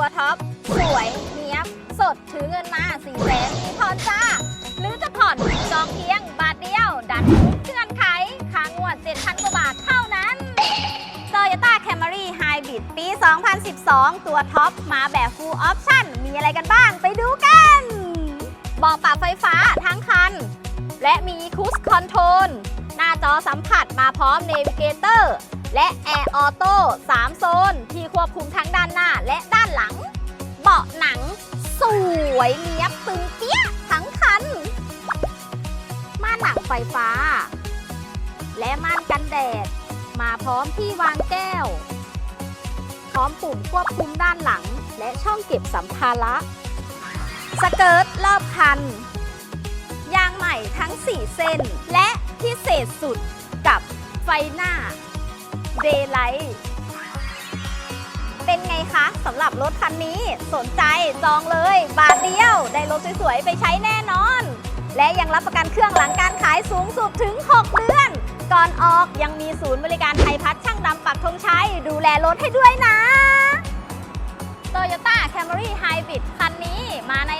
ตัวท็อป สวย เนี้ยบ สดถือเงินมาสี่แสนมีผ่อนจ้า หรือจะผ่อนจองเพียงบาทเดียว ดันทุกเงื่อนไขค่างวด 7,000 กว่าบาทเท่านั้น Toyota Camry Hybrid ปี 2012 ตัวท็อป มาแบบ Full Option มีอะไรกันบ้างไปดูกันบอกปรับไฟฟ้าทั้งคัน และมี Cruise Control หน้าจอสัมผัสมาพร้อม Navigator และ Air Auto 3โซนที่ วยเนียบตึงเปี้ยทั้งคัน ม่านหนังไฟฟ้า และม่านกันแดด มาพร้อมที่วางแก้ว พร้อมปุ่มควบคุมด้านหลัง และช่องเก็บสัมภาระ สเกิร์ตรอบคัน ยางใหม่ทั้ง 4 เส้น และพิเศษสุดกับไฟหน้า Daylight เป็นไงคะสำหรับรถคันนี้สนใจจองเลย บาทเดียวได้รถสวยๆ ไปใช้แน่นอน และยังรับประกันเครื่องหลังการขายสูงสุดถึง 6 เดือน ก่อนออกยังมีศูนย์บริการไทยพัฒช่างดำปักธงชัยดูแลรถให้ด้วยนะ Toyota Camry Hybrid คันนี้มาใน